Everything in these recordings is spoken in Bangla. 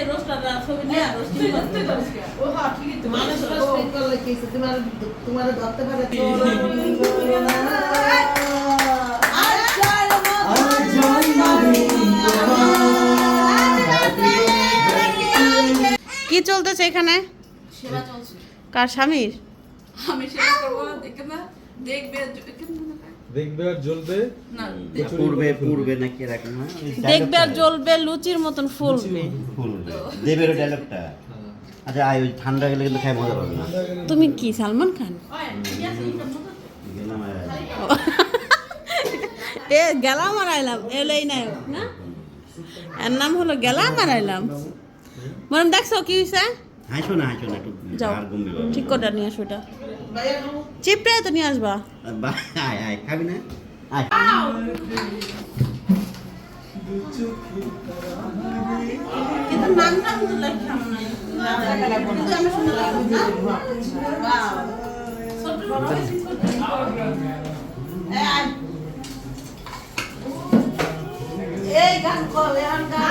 মানুষের রোস্টাররা ছবি নিয়ে রোস্টিং করতে ও হ্যাঁ ঠিকই তো মানুষ মানুষ রোস্টিং করলে কি হইছে? তোমার তোমার ধরতে পারে কি চলতেছে এখানে? কার স্বামীর? আমি সেবা করব দেখে দেখবে? দেখবে আর জ্বলবে? না পূর্বে পূর্বে নাকি এরকম হ্যাঁ? দেখবে আর জ্বলবে লুচির মতন ফুলবে। ফুলবে। দেবের ডায়লগটা আচ্ছা আয় ওই ঠান্ডা গেলে কিন্তু খাই মজা পাবে না। তুমি কি সালমান খান? এ গেলা মারাইলাম এলেই নায়ক না? এর নাম হলো গেলা মারাইলাম মরম দেখছ কি হয়েছে হাসো না হাসো না একটু যাও। আর বাবা। ঠিক করে নিয়ে আসো এটা। চিপড়ে তো নিয়ে আসবা। বাহ, আয় আয় খাবি না? আয়। কিন্তু নামটা কিন্তু লেখা নাই। কিন্তু আমি শুনে এই গান কর এখন গান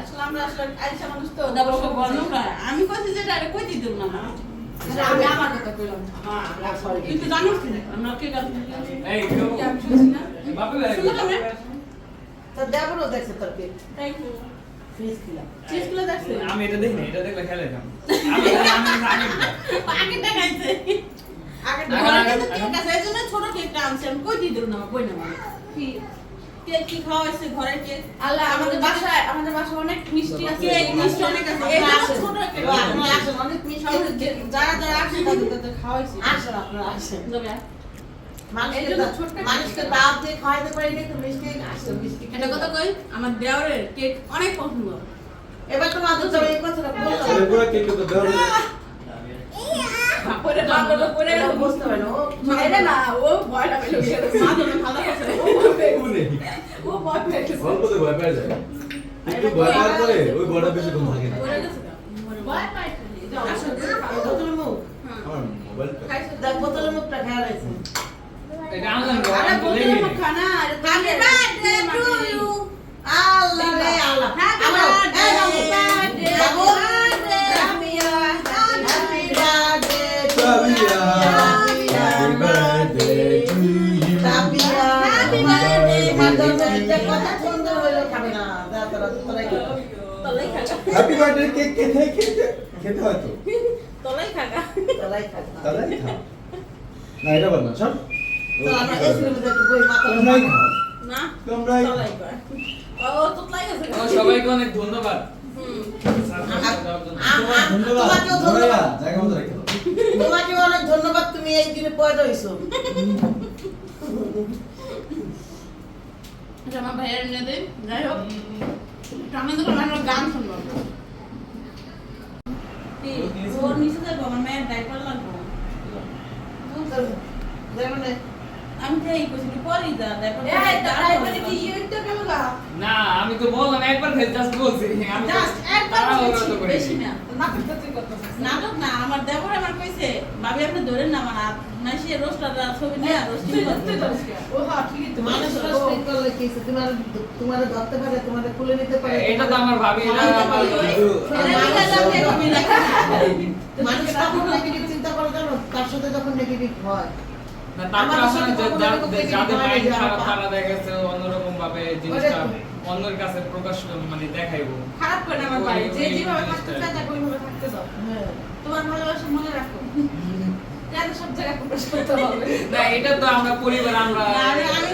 আসলে আমরা আসলে আইসা মানুষ তো, দেবো সব বর্ণ করে আমি কইছি যে কই দিতে না আমি আমার কথা কইলাম। কিন্তু জানিস না আমরা কে গান কি আমি শুনছি না? শুনো তুমি দেবরও দেখছে তোর কে? থ্যাংক ইউ আমি এটা দেখিনি এটা দেখলে খেলে আমি আগে আগে দেখাইছে। আগে এই জন্য ছোট কেকটা আনছি আমি কই দিয়ে দেব না কই না কি? কেক কি খাওয়াইছে ঘরের কেক আল্লাহ আমাদের বাসায় আমাদের বাসায় অনেক মিষ্টি আছে। কেক মিষ্টি অনেক আছে। আসেন। ছোট আপনারা অনেক মিষ্টি। আছে। যারা যারা আসে তাদের তাদের খাওয়াইছি। আসেন আপনারা আসেন। একটা আমার দেওরের কেক অনেক পছন্দ। এবার তো মাত্র যাবে এই কথাটা বললাম পুরো কেক তো দেওয়া পরে বাবা পরে এটা বুঝতে পারে না, ও এটা না ও ভয়টা পেল মা তো ভালো আছে ও ভয় পেয়ে গেছে। নেই ও ভয় পেয়ে গেছে। অল্পতে ভয় পেয়ে যায়। একটু ভয় পাওয়ার পরে ওই বড়টা বেশি কম থাকে না। আমার? দেখ বোতলের মুখটা খেয়াল আছে এটা আনলাম আরে বোতলের মুখ খানা, এটা বার্থডে টু ইউ আল্লাহ। রে আল্লাহ আমার birthday, হ্যাপি বার্থডে কেক খেতে খেতে খেতে হয় তো? তলাই খাগা তোরাই খা। তাহলে খাও না এটা বল না সব আমরা এসির মধ্যে একটু বই মাথা না তোমরাই তলাই কর। ও তলাই গেছে। সবাইকে অনেক ধন্যবাদ। হুম। আ- আ- ধন্যবাদ। তোমাকেও ধন্যবাদ। ধন্যবাদ। জায়গা মতো রেখে দাও। তোমাকে অনেক ধন্যবাদ তুমি এই দিনে পয়দা হইছো। আমার ভাইয়ের নিয়ে দেই যাই হোক। আমি তো আমার গান শুনব। ওর নিচে যাব আমার মেয়ের ডাইপার লাগবো। আমি তো এই কইছি পরেই যা ডাইপার এই, তাই বলে কি ইউটা কেন না আমি তো বললাম একবার জাস্ট বলছি। আমি বেশি না নাটক তো তুই করতেছিস। নাটক না আমার দেবর আমার কইছে ভাবি আপনি ধরেন না আমার হাত না সে ছবি নিয়ে রোস্টিং করতে তুই করিস কে? ও হ্যাঁ, ঠিকই তো। মানুষ রোস্টিং করলে কি তোমার তোমার ধরতে পারে তোমার খুলে নিতে পারে। এটা তো আমার ভাবি এটা মানুষ কখন নেগেটিভ চিন্তা করে জানো? তার সাথে যখন নেগেটিভ হয়। না, তারপর আসলে যাদের হয় মাইন্ড খারাপ তারা অন্যরকম ভাবে জিনিসটা। অন্যের কাছে প্রকাশ মানে দেখাইবো। খারাপ করে আমার ভাই যে যেভাবে থাকতে। চায় তাকে ওইভাবে থাকতে দাও। হ্যাঁ। তোমার ভালোবাসা মনে রাখো। কেন সব জায়গায় প্রকাশ করতে হবে? না এটা তো আমরা পরিবার আমরা আমি আমি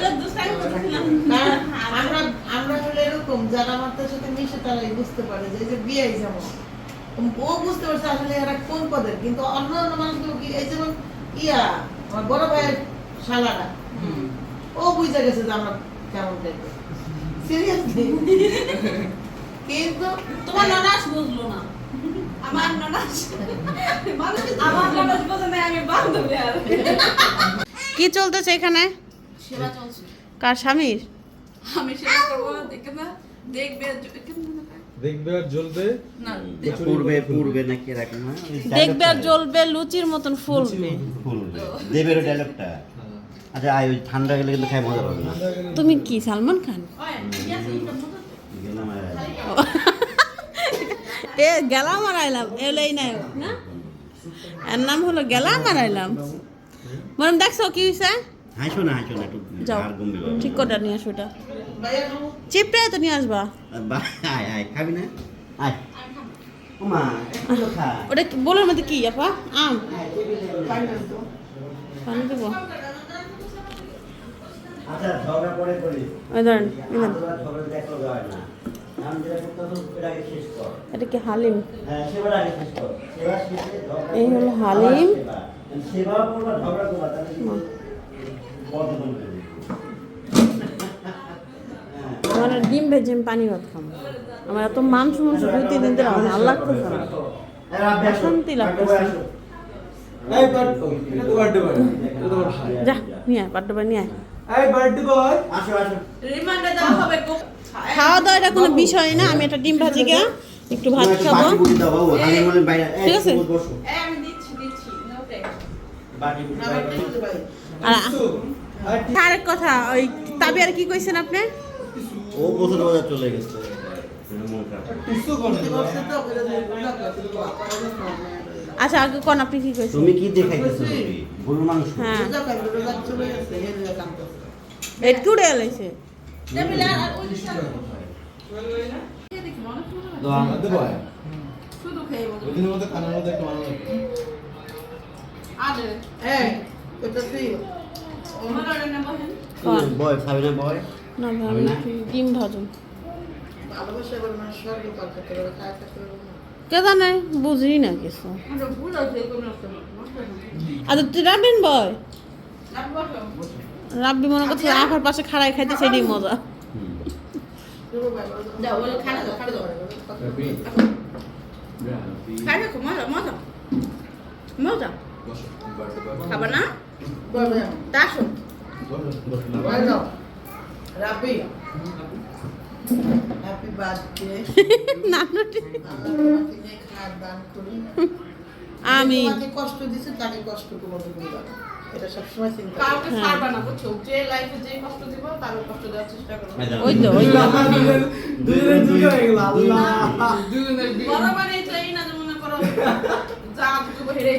করছিলাম কারণ আমরা আমরা হলে এরকম যারা আমাদের সাথে মিশে তারাই বুঝতে পারে যে এই যে বিয়ে যেমন। ও বুঝতে পারছে আসলে এরা কোন পদের কিন্তু অন্য অন্য মানুষগুলো কি এই যেমন ইয়া আমার বড় ভাইয়ের শালারা। ও বুঝে গেছে যে আমরা কেমন টাইপের সিরিয়াসলি কিন্তু তোমার ননাস বুঝলো না। আমার ননাস? আমার ননাস বোঝে না আমি বান্ধবী আর। কি চলতেছে এখানে? সেবা চলছে। কার স্বামীর? আমি সেবা করব দেখে না দেখবে কেমন দেখবে আর জ্বলবে? না পূর্বে পূর্বে নাকি এরকম হ্যাঁ? দেখবে আর জ্বলবে লুচির মতন ফুলবে। ফুলবে। দেবের ডায়লগটা আচ্ছা আয় ওই ঠান্ডা গেলে কিন্তু খাই মজা পাবে না। তুমি কি সালমান খান? এটা এ গেলাম আর আইলাম এলেই নাই না? এর নাম হলো গেলাম আর আইলাম। মরম দেখছ কি হয়েছে হাসো না হাসো না একটু যাও। ঠিক করে নিয়ে আসো ওটা ভাইয়া চিপড়ে তো নিয়ে আসবা। আয় আয় খাবি না? আয়। ওটা বোলের মধ্যে কি আপা আম। পানি দেবো। এটা কি হালিম? হ্যাঁ সেবার আগে শেষ কর। সেবা শেষে ঝগড়া এই হলো হালিম। করবে আমার ডিম ভেজে আমি পানি ভাত খাব। আমার এত মাংস মাংস দুই তিন দিন ধরে আমার ভালো লাগতেছে না। অশান্তি লাগতেছে। এই বার্থডে এটা তো বার্থডে বয় এটা তো ভাই যা নিয়ে আয় পাট্টা নিয়ে আয়। এই বার্থডে বয় আসো আসো। রিমান্ডে দেওয়া হবে খাওয়া দাওয়া এটা কোনো বিষয় না আমি একটা ডিম ভাজি গা একটু ভাত খাব। ঠিক আছে। বসো। আর আরেক কথা ওই তাবি আর কি কইছেন আপনি? ও গোসল বাজার চলে গেছে। কি। আচ্ছা আগে কোন আপনি কি কইছেন? তুমি কি দেখাইতেছো তুমি গরুর মাংস? হ্যাঁ। মনে মনে মানো এটা রান্না বহেন কোন বয় খাবে না বয়? না ডিম ভাজুন। ভালোবাসা এবার মানুষ স্বর্গ পার করতে পারে, খায় থাকতে পারবে না। কে জানে বুঝি না কিছু। মশলা আচ্ছা তুই রাখবেন বয়? রাখব রাব্বি মনে করছে আখার পাশে খাড়াই খাইতে সেটাই মজা। মজা না তা। রাব্বি, happy birthday। নানুটি তোমাকে দান। আমি তোমাকে কষ্ট দিছে তাকে কষ্ট দিবা না। এটা সবসময় চিন্তা কাউকে ছাড়বা না বুঝছ যে লাইফে যে কষ্ট দিব তারও কষ্ট দেওয়ার চেষ্টা করো ওই তো ওই তো দুজনের দুটো হয়ে গেল আল্লাহ দুজনের বড় মানে তো না মনে করো যা হেরেই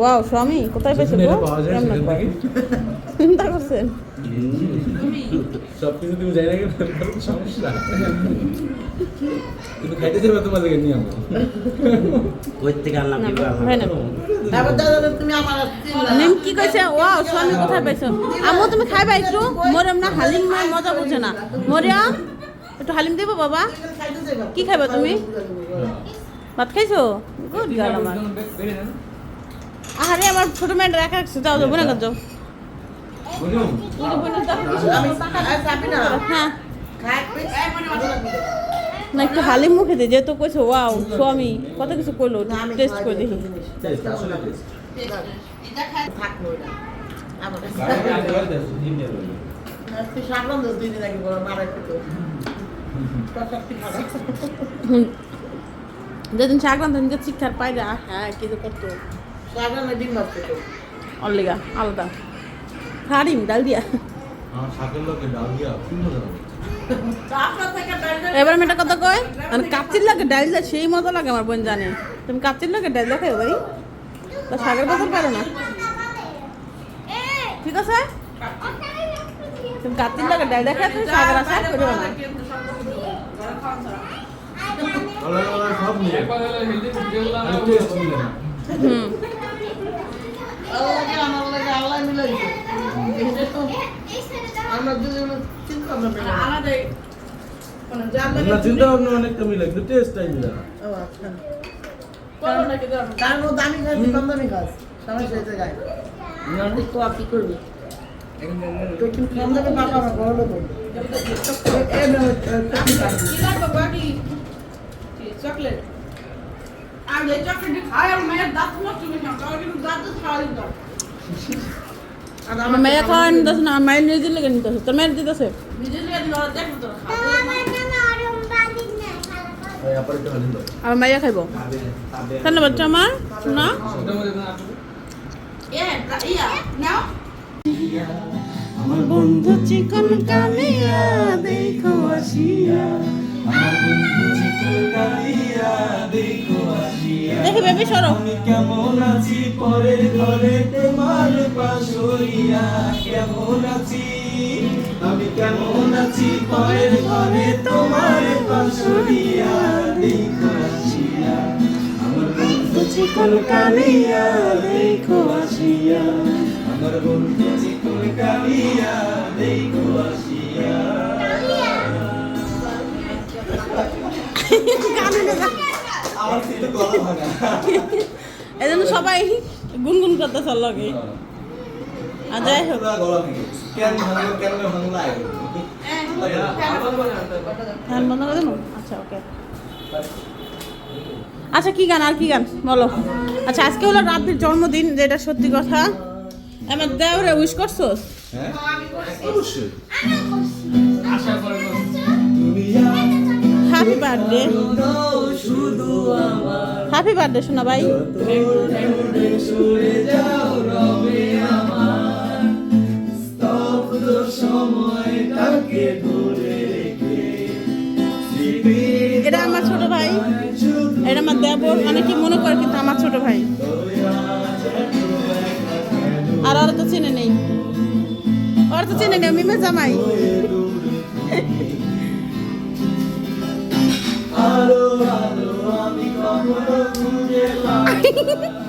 ওয়াও স্বামী কোথায় পেয়েছ গো? কেমন করে? চিন্তা করছেন? সবকিছু তুমি জানি না সমস্যা। তুমি খাইতে চাইবে তোমাদেরকে নিয়ে আমরা কই থেকে আনলাম কি নিম কি কইছে? ওয়াও স্বামী কোথায় পেয়েছ? আমু তুমি খাইবা একটু? মরিয়াম না হালিম মা মজা বুঝে না। মরিয়াম একটু হালিম দেবো বাবা? কি খাইবা তুমি? ভাত খাইছো? গুড গার্ল আমার। আরে আমার ছোট মেয়েটা রাখা রাখছে যাও যাব না যাও। না। হ্যাঁ। মনে। না একটু হালিম মুখে দে যেহেতু কইছো ওয়াও স্বামী কত কিছু কইলো আমি টেস্ট করে দেখি। দিয়ে। যেদিন সাগরান দিনকে শিক্ষার পাইলে হ্যাঁ কিছু করতো। অল্লিগা আলাদা। হারিম ডাল দিয়া। লোকে ডাল দিয়া ডাইরেক্ট এবার আমি একটা কথা কই মানে কাচ্চির লাগে ডাল দিয়া সেই মজা লাগে আমার বোন জানে। তুমি কাচ্চির লাগে ডাল দেখাই ভাই। তা শাকের বছর পারো না? ঠিক আছে? তুমি কাচ্চির লাগে ডাল দেখা তুমি শাকের আশা করবে না। হুম আল্লাহকে আমার লাগে আল্লাহ মিলাইছে এটা তো আমরা দুজন চিন্তা ভাবনা অনেকটা মিলে কিন্তু টেস্টটাই মিলে। না ও আচ্ছা। করো নাকি ধরো? দামি খাস কম দামি খাস সমস্যা হয়েছে গায়ে তো কি করবি চকলেট। আর এই চকলেট খায় আর মেয়ের দাঁত নষ্ট হয়ে যাবে তাহলে কিন্তু দাঁত খাওয়া দিতে। হবে। আর আমার মেয়ে খাওয়া নিতেছে না আমার মায়ের নিজের লেগে নিতেছে তোর মেয়ের দিতেছে। আমার মাইয়া খাইব? কেন বাচ্চা আমার না ইয়া আমার বন্ধু চিকন কামিয়া দেখো আসিয়া। দেখি বেবি, সরো। কেমন আছি? পরের ঘরে তোমার পাশরিয়া। কেমন আছি? আমি কেমন আছি? পরের ঘরে তোমার পাশরিয়া। দেখো আসিয়া। আমার বন্ধু চিকন কালিয়া দেখো আসিয়া। আমার বন্ধু চিকন কালিয়া দেখো আসিয়া। এই জন্য সবাই গুনগুন করতেছে লগে। আর যাই হোক। গান বন্ধ করে দেবো? আচ্ছা ওকে। আচ্ছা কি গান আর কি গান? বলো। আচ্ছা আজকে হলো রাত্রির জন্মদিন যেটা সত্যি কথা। আমার দেওরে উইশ করছ? হ্যাঁ। হ্যাপি বার্থডে হ্যাপি বার্থডে শোনা ভাই। এটা আমার ছোট ভাই। এটা আমার দেবর। অনেকে মনে করে কিন্তু আমার ছোট ভাই। আর ওরা তো চিনে নেই। ওরা তো চিনে নেই মিমে জামাই। আলো ভালো আমি কখনো খুঁজে পাই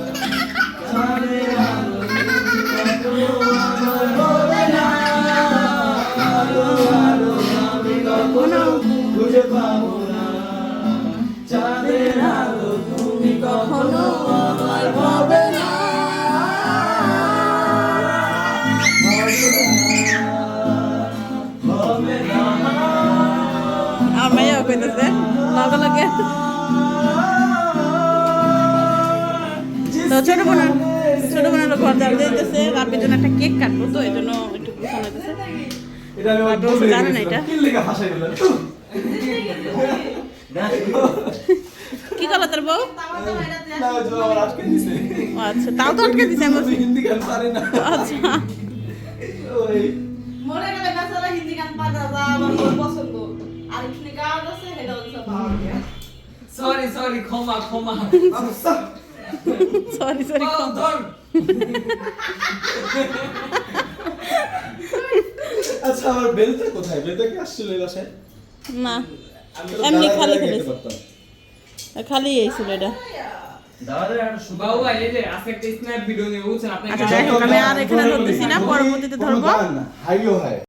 ছোট বোনের ছোট বোনের ঘর দেওয়া দিতেছে। রাবির জন্য একটা কেক কাটবো তো এই জন্য একটু গুছানো বলে জানে না এটা? কি করল তোর বউ? আচ্ছা তাও তো আটকে দিছে আমি আমি হিন্দি গান পারি না। আচ্ছা। হিন্দি আমার পছন্দ। আর আছে সরি সরি ক্ষমা ক্ষমা। সরি সরি আচ্ছা, আমার বেলটা কোথায়? বেলটা কি আসছিল এই বাসায়? না এমনি খালি খালি। খালি এই ছিল এটা আচ্ছা আমি আর এখানে ধরতেছি না পরবর্তীতে ধরবো। হাইও হয়